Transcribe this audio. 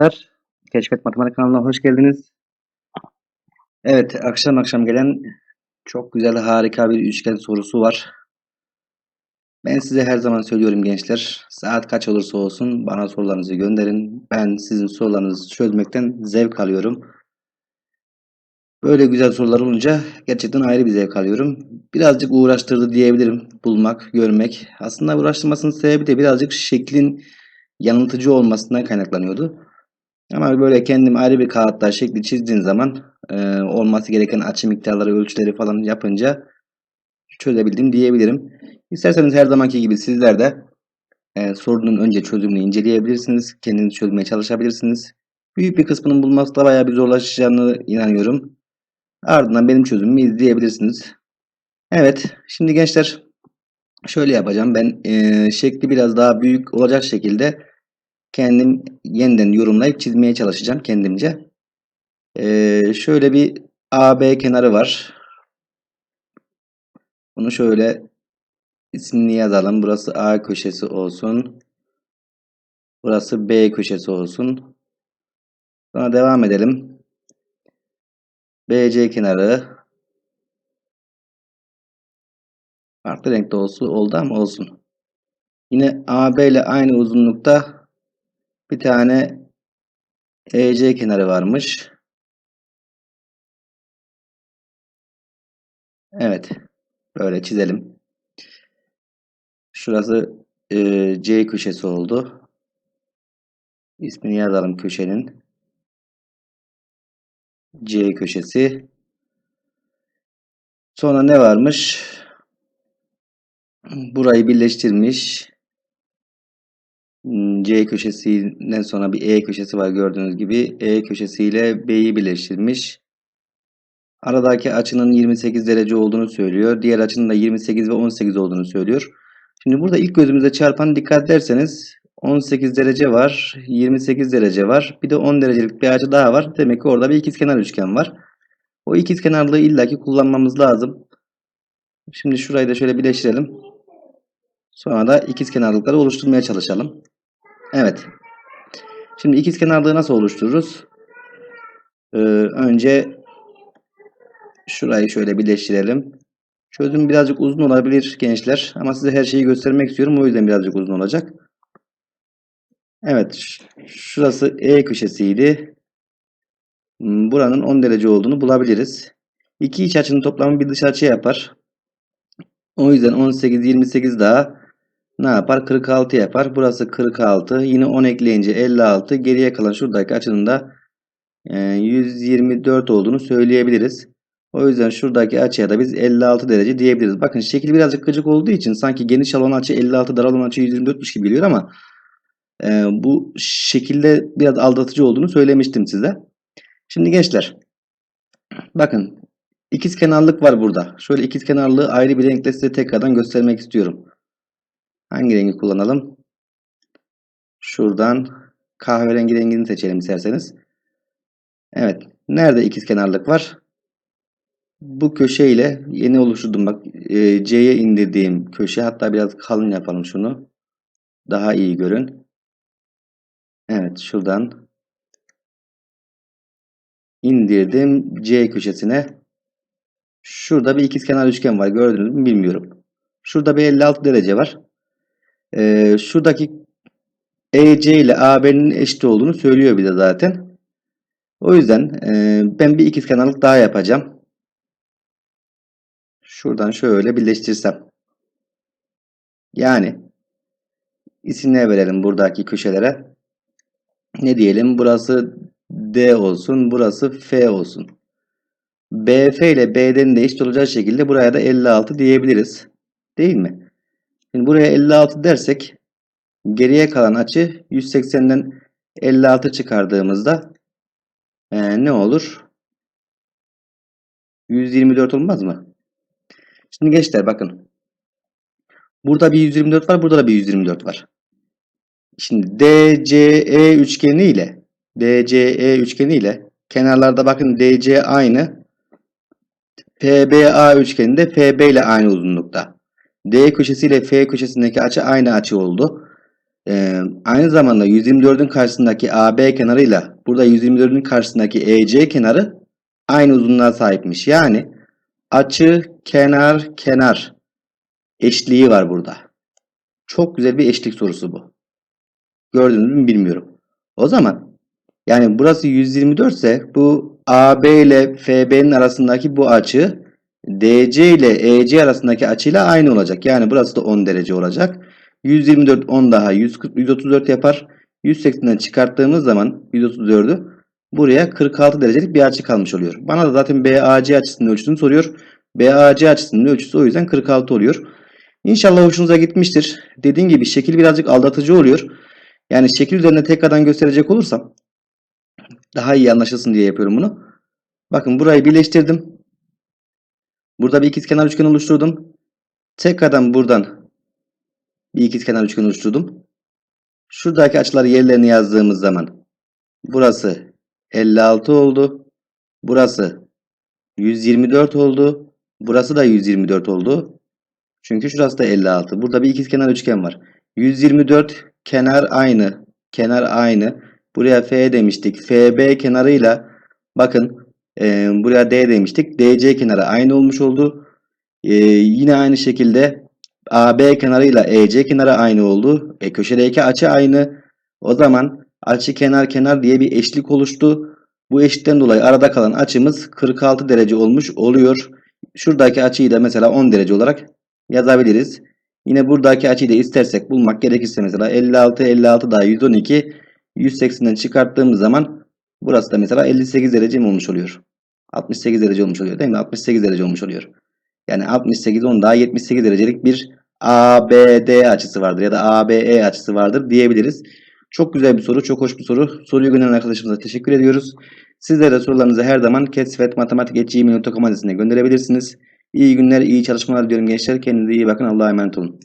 Arkadaşlar, Keşfet Matematik kanalına hoş geldiniz. Evet, akşam akşam gelen çok güzel, harika bir üçgen sorusu var. Ben size her zaman söylüyorum gençler, saat kaç olursa olsun bana sorularınızı gönderin. Ben sizin sorularınızı çözmekten zevk alıyorum. Böyle güzel sorular olunca gerçekten ayrı bir zevk alıyorum. Birazcık uğraştırdı diyebilirim bulmak, görmek. Aslında uğraştırmasının sebebi de birazcık şeklin yanıltıcı olmasından kaynaklanıyordu. Ama böyle kendim ayrı bir kağıtta şekli çizdiğin zaman e, olması gereken açı miktarları, ölçüleri falan yapınca çözebildim diyebilirim. İsterseniz her zamanki gibi sizler de e, sorunun önce çözümünü inceleyebilirsiniz. Kendiniz çözmeye çalışabilirsiniz. Büyük bir kısmının bulması da bayağı bir zorlaşacağını inanıyorum. Ardından benim çözümümü izleyebilirsiniz. Evet, şimdi gençler şöyle yapacağım. Ben e, şekli biraz daha büyük olacak şekilde kendim yeniden yorumlayıp çizmeye çalışacağım kendimce. Ee, şöyle bir AB kenarı var. Bunu şöyle ismini yazalım. Burası A köşesi olsun. Burası B köşesi olsun. Sonra devam edelim. BC kenarı. Farklı renkte olsun, oldu ama olsun. Yine AB ile aynı uzunlukta bir tane EC kenarı varmış. Evet. Böyle çizelim. Şurası e, C köşesi oldu. İsmini yazalım köşenin. C köşesi. Sonra ne varmış? Burayı birleştirmiş. C köşesinden sonra bir E köşesi var gördüğünüz gibi. E köşesiyle B'yi birleştirmiş. Aradaki açının 28 derece olduğunu söylüyor. Diğer açının da 28 ve 18 olduğunu söylüyor. Şimdi burada ilk gözümüze çarpan dikkat ederseniz 18 derece var, 28 derece var. Bir de 10 derecelik bir açı daha var. Demek ki orada bir ikizkenar üçgen var. O ikizkenarlığı illaki kullanmamız lazım. Şimdi şurayı da şöyle birleştirelim. Sonra da ikizkenarlıkları oluşturmaya çalışalım. Evet. Şimdi ikizkenarlığı nasıl oluştururuz? Ee, önce şurayı şöyle birleştirelim. Çözüm birazcık uzun olabilir gençler. Ama size her şeyi göstermek istiyorum. O yüzden birazcık uzun olacak. Evet. Şurası E köşesiydi. Hmm, buranın 10 derece olduğunu bulabiliriz. İki iç açının toplamı bir dış açı yapar. O yüzden 18, 28 daha ne yapar? 46 yapar. Burası 46. Yine 10 ekleyince 56. Geriye kalan şuradaki açının da 124 olduğunu söyleyebiliriz. O yüzden şuradaki açıya da biz 56 derece diyebiliriz. Bakın şekil birazcık gıcık olduğu için sanki geniş alan açı 56 dar alan açı 124'müş gibi geliyor ama e, bu şekilde biraz aldatıcı olduğunu söylemiştim size. Şimdi gençler bakın ikizkenarlık var burada. Şöyle ikizkenarlığı ayrı bir renkle size tekrardan göstermek istiyorum. Hangi rengi kullanalım? Şuradan kahverengi rengini seçelim isterseniz. Evet. Nerede ikizkenarlık var? Bu köşe ile yeni oluşturdum. Bak e, C'ye indirdiğim köşe. Hatta biraz kalın yapalım şunu. Daha iyi görün. Evet. Şuradan indirdim C köşesine. Şurada bir ikizkenar üçgen var. Gördünüz mü bilmiyorum. Şurada bir 56 derece var. Ee, şuradaki EC ile AB'nin eşit olduğunu söylüyor bir de zaten. O yüzden e, ben bir ikizkenarlık daha yapacağım. Şuradan şöyle birleştirsem. Yani isimler verelim buradaki köşelere. Ne diyelim? Burası D olsun. Burası F olsun. BF ile BD'nin de eşit olacağı şekilde buraya da 56 diyebiliriz. Değil mi? Şimdi buraya 56 dersek geriye kalan açı 180'den 56 çıkardığımızda ee, ne olur? 124 olmaz mı? Şimdi gençler bakın. Burada bir 124 var. Burada da bir 124 var. Şimdi DCE üçgeni ile DCE üçgeni ile kenarlarda bakın DC aynı. PBA üçgeninde PB ile aynı uzunlukta. D köşesi ile F köşesindeki açı aynı açı oldu. Ee, aynı zamanda 124'ün karşısındaki AB kenarıyla burada 124'ün karşısındaki EC kenarı aynı uzunluğa sahipmiş. Yani açı kenar kenar eşliği var burada. Çok güzel bir eşlik sorusu bu. Gördünüz mü bilmiyorum. O zaman yani burası 124 ise bu AB ile FB'nin arasındaki bu açı DC ile EC arasındaki açıyla aynı olacak. Yani burası da 10 derece olacak. 124 10 daha 140, 134 yapar. 180'den çıkarttığımız zaman 134'ü buraya 46 derecelik bir açı kalmış oluyor. Bana da zaten BAC açısının ölçüsünü soruyor. BAC açısının ölçüsü o yüzden 46 oluyor. İnşallah hoşunuza gitmiştir. Dediğim gibi şekil birazcık aldatıcı oluyor. Yani şekil üzerinde tekrardan gösterecek olursam daha iyi anlaşılsın diye yapıyorum bunu. Bakın burayı birleştirdim. Burada bir ikizkenar üçgen oluşturdum. Tekrardan buradan bir ikizkenar üçgen oluşturdum. Şuradaki açıları yerlerini yazdığımız zaman burası 56 oldu. Burası 124 oldu. Burası da 124 oldu. Çünkü şurası da 56. Burada bir ikizkenar üçgen var. 124 kenar aynı. Kenar aynı. Buraya F demiştik. FB kenarıyla bakın e, buraya D demiştik. DC kenarı aynı olmuş oldu. E, yine aynı şekilde AB kenarıyla EC kenarı aynı oldu. E, köşedeki açı aynı. O zaman açı kenar kenar diye bir eşlik oluştu. Bu eşlikten dolayı arada kalan açımız 46 derece olmuş oluyor. Şuradaki açıyı da mesela 10 derece olarak yazabiliriz. Yine buradaki açıyı da istersek bulmak gerekirse mesela 56 56 daha 112 180'den çıkarttığımız zaman burası da mesela 58 derece mi olmuş oluyor? 68 derece olmuş oluyor değil mi? 68 derece olmuş oluyor. Yani 68 10 daha 78 derecelik bir ABD açısı vardır ya da ABE açısı vardır diyebiliriz. Çok güzel bir soru, çok hoş bir soru. Soruyu gönderen arkadaşımıza teşekkür ediyoruz. Sizler de sorularınızı her zaman kesvetmatematik.gmail.com adresine gönderebilirsiniz. İyi günler, iyi çalışmalar diliyorum gençler. Kendinize iyi bakın. Allah'a emanet olun.